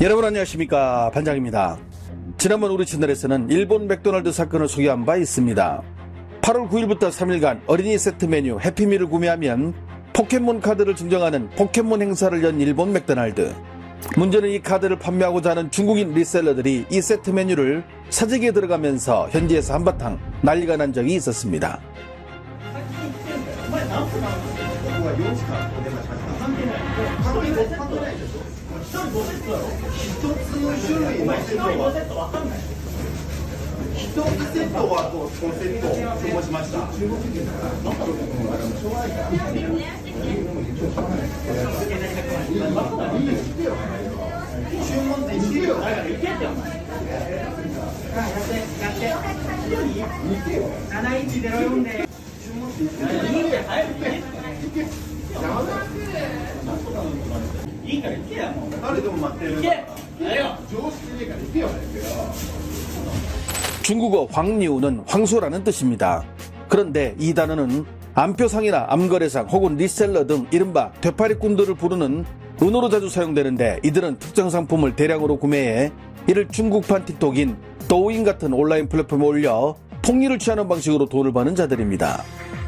여러분 안녕하십니까 반장입니다. 지난번 우리 채널에서는 일본 맥도날드 사건을 소개한 바 있습니다. 8월 9일부터 3일간 어린이 세트 메뉴 해피밀을 구매하면 포켓몬 카드를 증정하는 포켓몬 행사를 연 일본 맥도날드. 문제는 이 카드를 판매하고자 하는 중국인 리셀러들이 이 세트 메뉴를 사재기에 들어가면서 현지에서 한바탕 난리가 난 적이 있었습니다. 種類のセットは一つセットはこのセットを過しました。注文で。だからて。七一ゼ四で。いいよ。 誰でも待ってる。常識でから行けよ。 중국어 황리우는 황소라는 뜻입니다. 그런데 이 단어는 암표상이나 암거래상 혹은 리셀러 등 이른바 되파리꾼들을 부르는 은어로 자주 사용되는데 이들은 특정 상품을 대량으로 구매해 이를 중국판 틱톡인 도우인 같은 온라인 플랫폼에 올려 폭리를 취하는 방식으로 돈을 버는 자들입니다.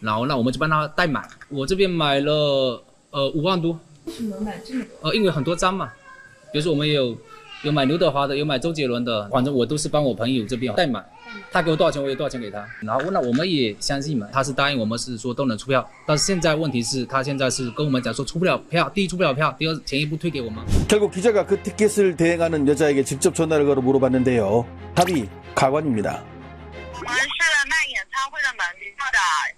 然后那我们就帮他代买。我这边买了呃五万多，为什么买这么多？呃，因为很多张嘛，比如说我们有有买刘德华的，有买周杰伦的，反正我都是帮我朋友这边代买，他给我多少钱，我也多少钱给他。然后那我们也相信嘛，他是答应我们是说都能出票，但是现在问题是，他现在是跟我们讲说出不了票，第一出不了票，第二钱一步退给我们。 결국 기자가 그 티켓을 대행하는 여자에게 직접 전화를 걸어 물어봤는데요. 답이 가관입니다. 我们是卖演唱会的门票的，来跟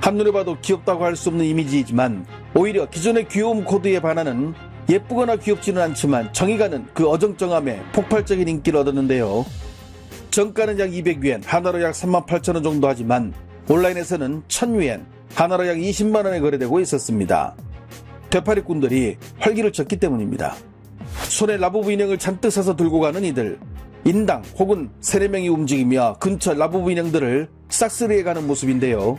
한눈에 봐도 귀엽다고 할 수 없는 이미지이지만 오히려 기존의 귀여움 코드에 반하는 예쁘거나 귀엽지는 않지만 정이 가는 그 어정쩡함에 폭발적인 인기를 얻었는데요. 정가는 약 200위엔, 하나로 약 3만 8천 원 정도 하지만 온라인에서는 1000위엔, 하나로 약 20만 원에 거래되고 있었습니다. 되파리꾼들이 활기를 쳤기 때문입니다. 손에 라부부 인형을 잔뜩 사서 들고 가는 이들. 인당 혹은 3, 4명이 움직이며 근처 라부부 인형들을 싹쓸이해 가는 모습인데요.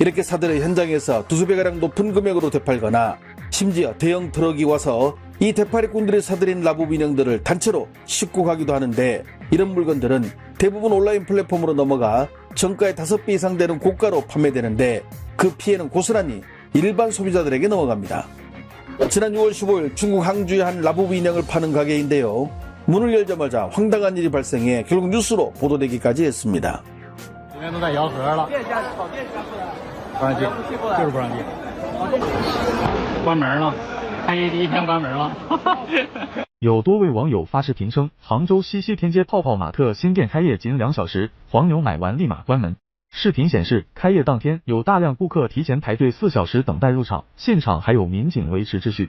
이렇게 사들의 현장에서 두세 배가량 높은 금액으로 되팔거나 심지어 대형 트럭이 와서 이 대파리꾼들이 사들인 라부부 인형들을 단체로 싣고 가기도 하는데 이런 물건들은 대부분 온라인 플랫폼으로 넘어가 정가의 5배 이상 되는 고가로 판매되는데 그 피해는 고스란히 일반 소비자들에게 넘어갑니다. 지난 6월 15일 중국 항주의 한 라부부 인형을 파는 가게인데요. 문을 열자마자 황당한 일이 발생해 결국 뉴스로 보도되기까지 했습니다. 今天都在摇盒了，不让进，就是不让进，关门了，开业第一天关门了。有多位网友发视频称，杭州西溪天街泡泡玛特新店开业仅两小时，黄牛买完立马关门。视频显示，开业当天有大量顾客提前排队四小时等待入场，现场还有民警维持秩序。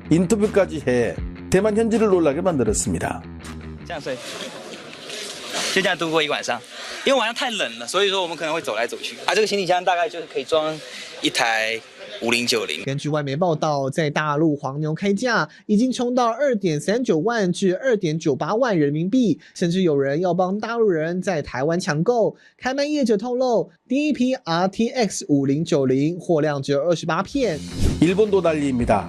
인터뷰까지 해 대만 현지를 놀라게 만들었습니다. 这样睡，就这样度过一晚上。因为晚上太冷了，所以说我们可能会走来走去。啊，这个行李箱大概就是可以装一台 五零九零。根据外媒报道，在大陆黄牛开价已经冲到二点三九万至二点九八万人民币，甚至有人要帮大陆人在台湾抢购。开卖业者透露，第一批 RTX 五零九零货量只有二十八片。 일본도 난리입니다.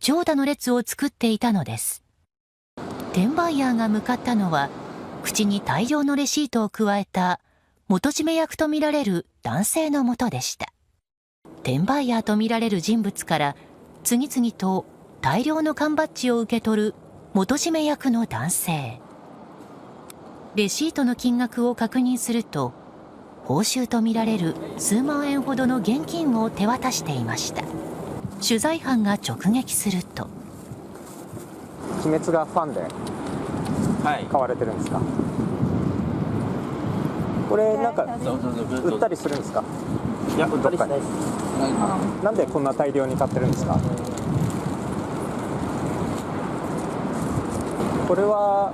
長蛇の列を作っていたのです。転売ヤーが向かったのは口に大量のレシートを加えた元締め役とみられる男性のもとでした。転売ヤーとみられる人物から次々と大量の缶バッジを受け取る元締め役の男性レシートの金額を確認すると報酬とみられる数万円ほどの現金を手渡していました取材班が直撃すると。鬼滅がファンではい。買われてるんですか？これなんか売ったりするんですか？いや、どっかになんでこんな大量に買ってるんですか？これは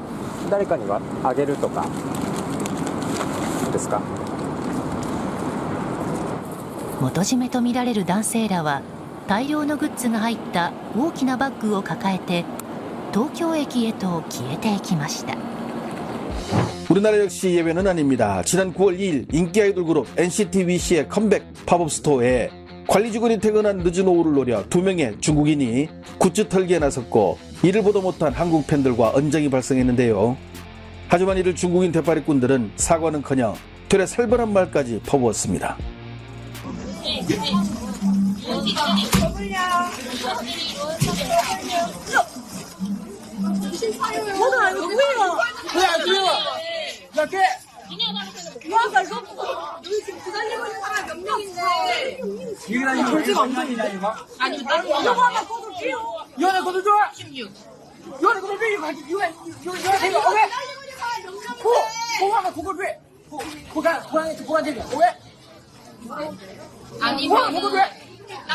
誰かにはあげるとかですか？元締めとみられる男性らは大量のグッズが入った大きなバッグを抱えて東京駅へと消えていきました 우리나라 역시 예외는 아닙니다. 지난 9월 2일 인기 아이돌 그룹 NCT 위시의 컴백 팝업 스토어에 관리 직원이 퇴근한 늦은 오후를 노려 두 명의 중국인이 굿즈 털기에 나섰고 이를 보도 못한 한국 팬들과 언쟁이 발생했는데요. 하지만 이를 중국인 대파리꾼들은 사과는커녕 되레 살벌한 말까지 퍼부었습니다. 아니면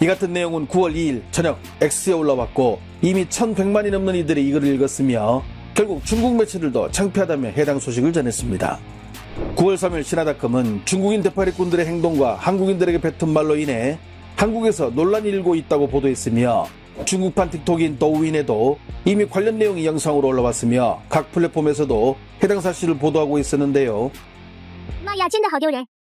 이 같은 내용은 9월 2일 저녁 X에 올라왔고 이미 1100만이 넘는 이들이 이걸 읽었으며 결국 중국 매체들도 창피하다며 해당 소식을 전했습니다. 9월 3일 신화닷컴은 중국인 대파리꾼들의 행동과 한국인들에게 뱉은 말로 인해 한국에서 논란이 일고 있다고 보도했으며 중국판 틱톡인 더우인에도 이미 관련 내용이 영상으로 올라왔으며 각 플랫폼에서도 해당 사실을 보도하고 있었는데요. 妈呀，真的好丢人！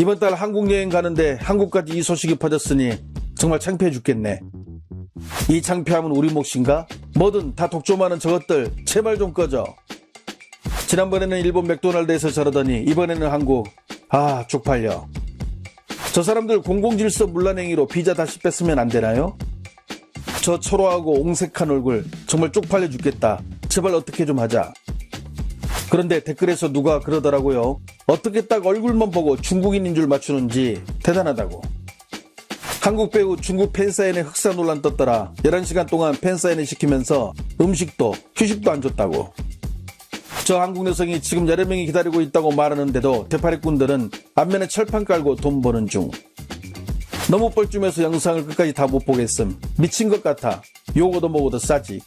이번 달 한국 여행 가는데 한국까지 이 소식이 퍼졌으니 정말 창피해 죽겠네. 이 창피함은 우리 몫인가? 뭐든 다 독점하는 저것들 제발 좀 꺼져. 지난번에는 일본 맥도날드에서 저러더니 이번에는 한국. 아 쪽팔려. 저 사람들 공공질서 문란행위로 비자 다시 뺐으면 안 되나요? 저 초라하고 옹색한 얼굴 정말 쪽팔려 죽겠다. 제발 어떻게 좀 하자. 그런데 댓글에서 누가 그러더라고요. 어떻게 딱 얼굴만 보고 중국인인 줄 맞추는지 대단하다고. 한국 배우 중국 팬사인회 흑사 논란 떴더라. 11시간 동안 팬사인회 시키면서 음식도 휴식도 안 줬다고. 저 한국 여성이 지금 여러 명이 기다리고 있다고 말하는데도 대파리꾼들은 앞면에 철판 깔고 돈 버는 중. 너무 뻘쭘해서 영상을 끝까지 다 못 보겠음. 미친 것 같아. 요거도 먹어도 싸지.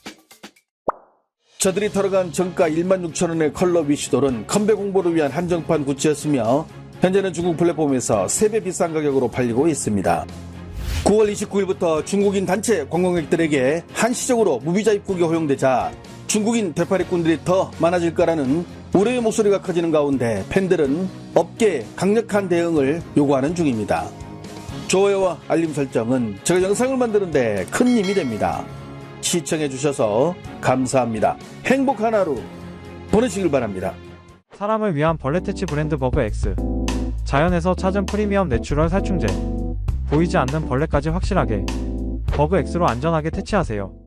저들이 털어간 정가 1만 6천 원의 컬러 위시돌은 컴백 홍보를 위한 한정판 굿즈였으며 현재는 중국 플랫폼에서 3배 비싼 가격으로 팔리고 있습니다. 9월 29일부터 중국인 단체 관광객들에게 한시적으로 무비자 입국이 허용되자 중국인 되파리꾼들이 더 많아질 거라는 우려의 목소리가 커지는 가운데 팬들은 업계에 강력한 대응을 요구하는 중입니다. 좋아요와 알림 설정은 제가 영상을 만드는데 큰 힘이 됩니다. 시청해 주셔서 감사합니다. 행복한 하루 보내시길 바랍니다. 사람을 위한 벌레 퇴치 브랜드 버그 X. 자연에서 찾은 프리미엄 내추럴 살충제. 보이지 않는 벌레까지 확실하게. 버그 X로 안전하게 퇴치하세요.